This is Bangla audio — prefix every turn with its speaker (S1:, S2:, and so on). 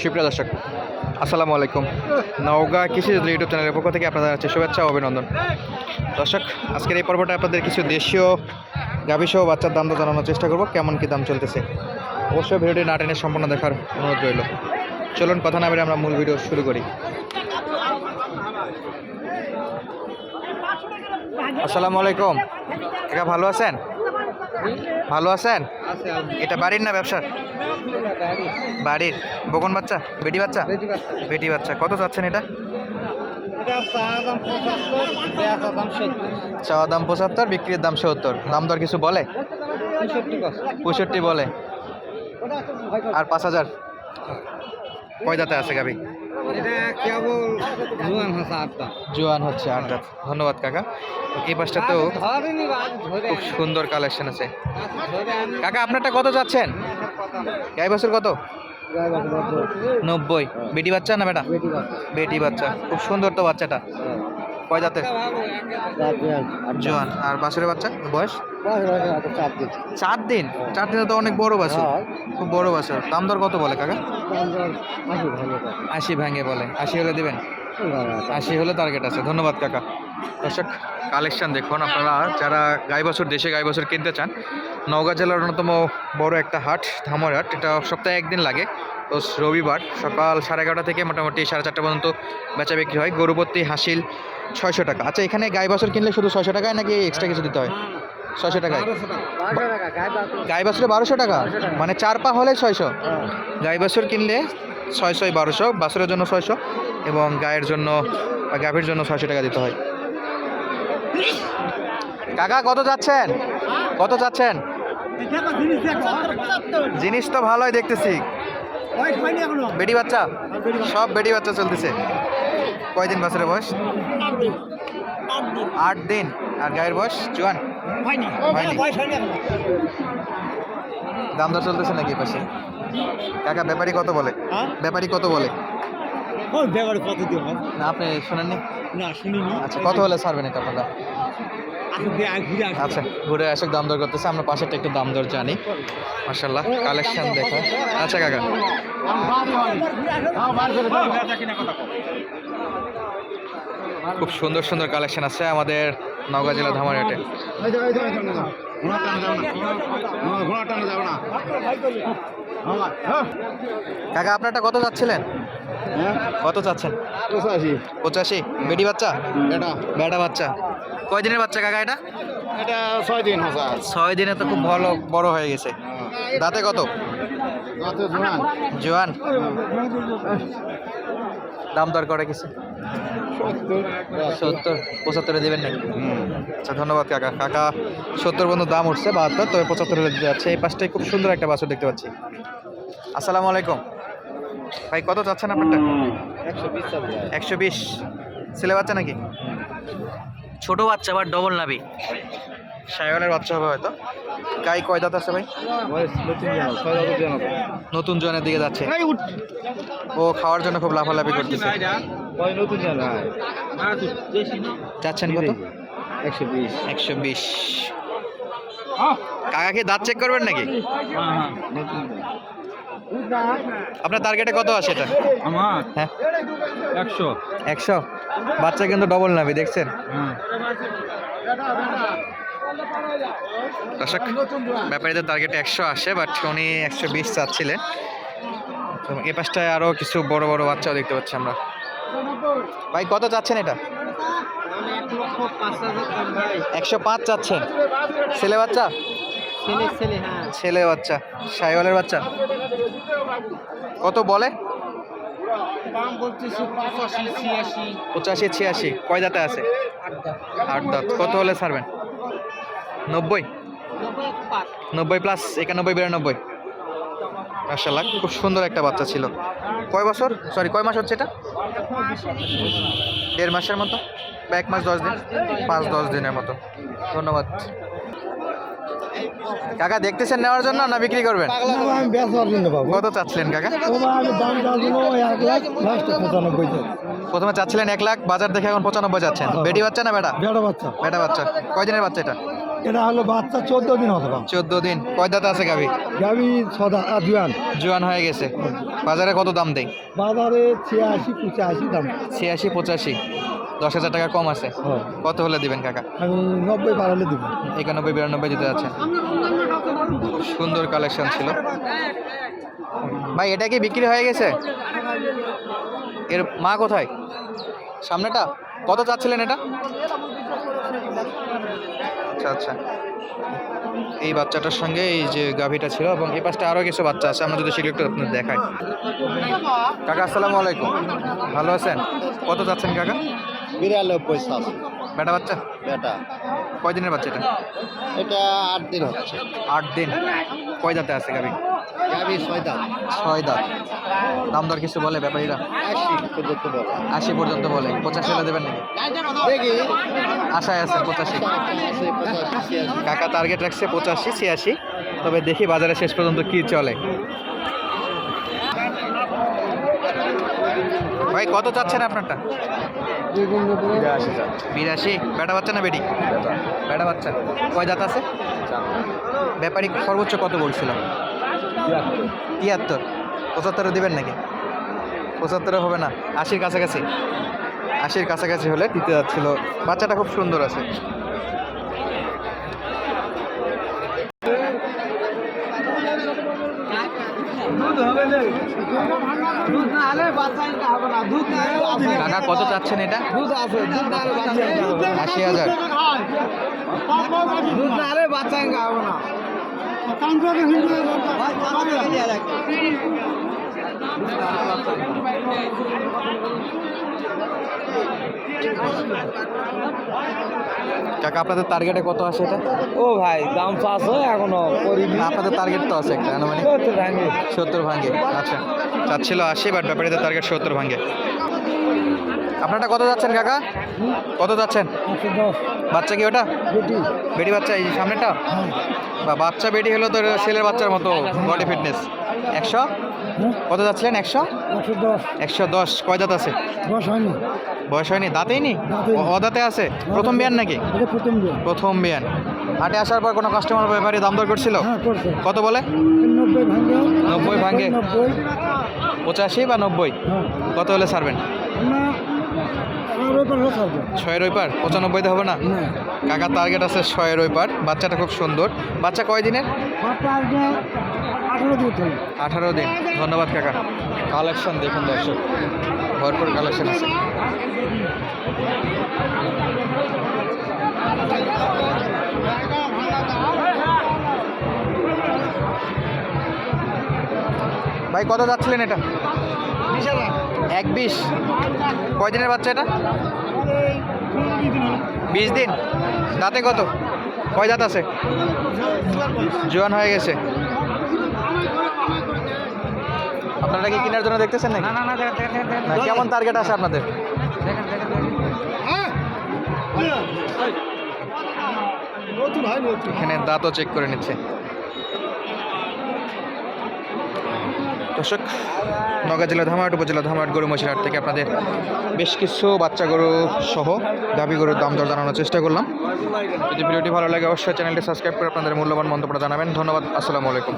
S1: সুপ্রিয় দর্শক, আসসালামু আলাইকুম। নওগাঁ কৃষি ইউটিউব চ্যানেলের পক্ষ থেকে আপনাদের আছে শুভেচ্ছা অভিনন্দন। দর্শক, আজকের এই পর্বটা আপনাদের কিছু দেশীয় গাভী সহ বাচ্চার দাম দর জানানোর চেষ্টা করব, কেমন কী দাম চলতেছে। অবশ্যই ভিডিওটি না টেনে সম্পূর্ণ দেখার অনুরোধ রইল। চলুন, কথা না বেরিয়ে আমরা মূল ভিডিও শুরু করি। আসসালামু আলাইকুম। একা ভালো আছেন? ভালো আছেন? এটা বাড়ির না ব্যবসার? বাড়ির। বকন বাচ্চা? বেটি বাচ্চা? বেটি বাচ্চা। কত চাচ্ছেন এটা? চাওয়া দাম পঁচাত্তর, বিক্রির দাম সত্তর। দাম দর কিছু বলে? পঁয়ষট্টি বলে। আর পাঁচ হাজার? কয় দাঁতে আছে গাবি? জোয়ান হচ্ছে আড্ডা ধন্যবাদ কাকা। এই বাসটা তো খুব সুন্দর কালেকশন আছে। কাকা আপনারটা কত চাচ্ছেন গাই বছর কত? নব্বই। বেটি বাচ্চা না বেটা? বেটি বাচ্চা। খুব সুন্দর তো বাচ্চাটা। কয় দাঁতের জোয়ান। আর বাছুরের বাচ্চা? বয়স? চার দিন। চার দিনে? তো অনেক বড় বাছুর। খুব বড় বাছুর। দাম দর কত বলে কাকা? আশি ভাঙে। বলে। আশি হলে দিবেন? আশি। হলে টার্গেট আছে। ধন্যবাদ কাকা। দর্শক কালেকশন দেখুন আপনারা, যারা গাই বছর দেশে গাই বছর কিনতে চান, নওগাঁ জেলার অন্যতম বড় একটা হাট, ধামর হাট। এটা সপ্তাহে একদিন লাগে, তো রবিবার সকাল সাড়ে এগারোটা থেকে মোটামুটি সাড়ে চারটা পর্যন্ত বেচা বিক্রি হয়। গরুপতি হাসিল, ছয়শো টাকা। আচ্ছা এখানে গাই বছর কিনলে শুধু ছয়শো টাকায় নাকি এক্সট্রা কিছু দিতে হয়? ছয়শো টাকায়? গাই বাছুরে বারোশো টাকা? মানে চার পা হলে ছয়শো। গাই বাছুর কিনলে ছয় ছয় বারোশো, বাছুরের জন্য ছয়শো এবং গায়ের জন্য গাভীর জন্য ছয়শো টাকা দিতে হয়। কাকা কত যাচ্ছেন? কত যাচ্ছেন? জিনিস তো ভালোই দেখতেছি। বেটি বাচ্চা? সব বেটি বাচ্চা চলতেছে। কয়দিন বছরের বয়স? আট দিন। আর গায়ের বয়স? জোয়ান? হয়নি। দাম দর চলতেছে নাকি পাশে? কাকা ব্যাপারী কত বলে? ব্যাপারী কত বলে?
S2: ব্যাপারে কত দিব?
S1: না আপনি শোনেননি?
S2: না শুনিনি।
S1: আচ্ছা কত হলে ছাড়বেন এটা আপনারা?
S2: আয় ঘুরে আসুন
S1: আচ্ছা ঘুরে আসে দাম দর করতেছে আমরা পাশেরটা একটু দাম দর জানি। মার্শাল্লাহ কালেকশন দেখা। আচ্ছা কাকা। খুব সুন্দর সুন্দর কালেকশন আছে আমাদের নওগাঁ জেলা ধামারহাটে কাকা আপনারটা কত যাচ্ছিলেন? কত চাচ্ছেন? পঁচাশি। বেটি বাচ্চা?
S2: এটা
S1: বেটা বাচ্চা। কয় দিনের বাচ্চা কাকা এটা?
S2: এটা ছয় দিন
S1: ছয় দিনে তো খুব ভালো বড় হয়ে গেছে। দাঁতে কত?
S2: জোয়ান।
S1: জোয়ান? দাম দর করে কিছু? সত্তর। পঁচাত্তরে দেবেন নাকি? আচ্ছা ধন্যবাদ কাকা। কাকা সত্তর পর্যন্ত দাম উঠছে বাহাত্তর তবে পঁচাত্তর দিতে যাচ্ছে। এই পাশটায় খুব সুন্দর একটা বাছুর দেখতে পাচ্ছি। আসসালামু আলাইকুম। ভাই কত চাচ্ছেন আপনারটা?
S2: একশো বিশ
S1: একশো বিশ। ছেলে বাচ্চা নাকি? ছোট বাচ্চা আবার ডবল নাবি। সাইওয়ালের বাচ্চা হবে হয়তো। গাই কয় দাঁত আছে ভাই?
S2: নতুন
S1: জনের দিকে যাচ্ছে। ও খাওয়ার জন্য খুব লাফালাফি করতেছে।
S2: কয়
S1: যাচ্ছেন কত?
S2: একশো বিশ।
S1: একশো বিশ। কাকাকে দাঁত চেক করবেন নাকি?
S2: নতুন
S1: আপনার টার্গেটে কত আছে এটা?
S2: আমার?
S1: হ্যাঁ।
S2: একশো।
S1: একশো? বাচ্চা কিন্তু ডবল নাবি দেখছেন?
S2: হ্যাঁ।
S1: দর্শক ব্যাপারীদের টার্গেটে একশো আসে বাট উনি একশো বিশ চাচ্ছিলেন। এ পাশটায় আরও কিছু বড় বড় বাচ্চাও দেখতে পাচ্ছি আমরা। ভাই কত চাচ্ছেন এটা? একশো পাঁচ চাচ্ছেন। ছেলে বাচ্চা?
S2: ছেলে হ্যাঁ।
S1: ছেলে বাচ্চা সাইওয়ালের বাচ্চা। কত বলে?
S2: পঁচাশি ছিয়াশি।
S1: পঁচাশি ছিয়াশি। কয় দাঁতে আছে? আট দাঁত। কত হলে ছাড়বেন? নব্বই? নব্বই প্লাস একানব্বই বিরানব্বই। মার্শাল্লাহ খুব সুন্দর একটা বাচ্চা ছিল। কয় বছর? সরি কয় মাস হচ্ছে এটা? দেড় মাসের মতো? বা এক মাস দশ দিন। পাঁচ দশ দিনের মতো। ধন্যবাদ। কাকা দেখতেছেন নেওয়ার জন্য না বিক্রি করবেন? কত চাচ্ছিলেন কাকা? প্রথমে চাচ্ছিলেন এক লাখ বাজার দেখে এখন পঁচানব্বই যাচ্ছেন। বেটি বাচ্চা না বেটা?
S2: বাচ্চা।
S1: বেটা বাচ্চা। কয় দিনের বাচ্চা এটা?
S2: এটা হলো বাচ্চা চোদ্দ দিন হতে
S1: চোদ্দ দিন। কয় দাঁত আছে গাভি?
S2: ছদা দুয়ান
S1: জোয়ান হয়ে গেছে। বাজারে কত দাম দেয়?
S2: বাজারে ছিয়াশি পঁচাশি দাম।
S1: ছিয়াশি পঁচাশি। দশ হাজার টাকা কম আছে। কত হলে দিবেন কাকা?
S2: আমি নব্বই পারালে দিব।
S1: একানব্বই বিরানব্বই দিতে যাচ্ছেন সুন্দর কালেকশন ছিল। ভাই এটা কি বিক্রি হয়ে গেছে? এর মা কোথায়? সামনেটা? কত চাচ্ছিলেন এটা? আচ্ছা আচ্ছা। এই বাচ্চাটার সঙ্গে এই যে গাভীটা ছিল এবং এই পাশটা আরও কিছু বাচ্চা আছে। আমরা যদি সেগুলো একটু আপনার দেখাই। কাকা আসসালামু আলাইকুম। ভালো আছেন? কত চাচ্ছেন কাকা?
S2: বিরানব্বই সাত
S1: বেটা বাচ্চা?
S2: বেটা।
S1: কয়দিনের বাচ্চা এটা?
S2: এটা আট দিন হচ্ছে।
S1: আট দিন। কয় দাঁতে আছে গাভী?
S2: গাবি ছয় দাম
S1: ছয় দাঁত। দাম দর কিছু বলে ব্যাপারীরা?
S2: আশি পর্যন্ত বলে।
S1: আশি পর্যন্ত বলে। পঁচাশি হলে দেবেন নাকি?
S2: দেখি।
S1: আশায় আছে পঁচাশি। কাকা টার্গেট রাখছে পঁচাশি ছিয়াশি। তবে দেখি বাজারে শেষ পর্যন্ত কি চলে। ভাই, কত চাচ্ছেন আপনারটা? বিরাশি। বেটা বাচ্চা না বেটি? বেটা বাচ্চা। কয় দাঁত আছে? ব্যাপারিক সর্বোচ্চ কত বলছিল? তিয়াত্তর। পঁচাত্তরে দেবেন নাকি? পঁচাত্তরে হবে না। আশির কাছাকাছি? আশির কাছাকাছি হলে দিতে যাচ্ছিল। বাচ্চাটা খুব সুন্দর আছে। কাকা কত চাচ্ছেন এটা? আশি হাজার। কাকা আপনাদের টার্গেটে কত আসে এটা?
S2: ও ভাই দাম হয়
S1: এখনও আপনাদের টার্গেট তো আছে একটা মানে সত্তর ভাঙ্গে আচ্ছা। চাচ্ছিল আশি বাট ব্যাপারীদের টার্গেট সত্তর ভাঙ্গে আপনারটা কত যাচ্ছেন কাকা? কত যাচ্ছেন? বাচ্চা কি ওটা?
S2: বেটি
S1: বেটি বাচ্চা এই সামনেটা বা বাচ্চা বেটি হলো তো ছেলের বাচ্চার মতো বডি ফিটনেস একশো? কত যাচ্ছিলেন একশো?
S2: একশো দশ।
S1: কয় দাঁত আছে? বয়স হয়নি। দাঁতেই নি। অদাঁতে আছে? প্রথম বিয়ান নাকি?
S2: প্রথম
S1: বিয়ান। হাটে আসার পর কোনো কাস্টমার ব্যাপারে দাম দর করছিল?
S2: হ্যাঁ
S1: কত বলে?
S2: নব্বই ভাঙ্গে
S1: নব্বই ভাঙ্গে। পঁচাশি বা নব্বই? কত হলে ছাড়বেন? ছয়ের ওই পার পঁচানব্বইতে হবে না? কাকার টার্গেট আছে ছয়ের ওই পার বাচ্চাটা খুব সুন্দর। বাচ্চা কয় দিনের?
S2: আঠারো দিন
S1: আঠারো দিন। ধন্যবাদ কাকা। কালেকশন দেখুন দর্শক। ভরপুর কালেকশন আছে। ভাই কত যাচ্ছিলেন এটা? এক বিশ কয় দিনের বাচ্চা এটা? বিশ দিন। দাঁতে কত? কয় দাঁত আছে? জোয়ান হয়ে গেছে। আপনারা কি কেনার জন্য দেখতেছেন
S2: না না
S1: না কেমন টার্গেট আছে আপনাদের?
S2: নতুন
S1: এখানে দাঁতও চেক করে নিচ্ছে। দর্শক নগা জেলা ধামাট, উপজেলা ধামাট, গরু মশিরহাট থেকে আপনাদের বেশ কিছু বাচ্চা গরু সহ দাবি গরুর দাম দর জানানোর চেষ্টা করলাম। যদি ভিডিওটি ভালো লাগে, অবশ্যই চ্যানেলটি সাবস্ক্রাইব করে আপনাদের মূল্যবান মন্তব্য জানাবেন। ধন্যবাদ, আসসালামু আলাইকুম।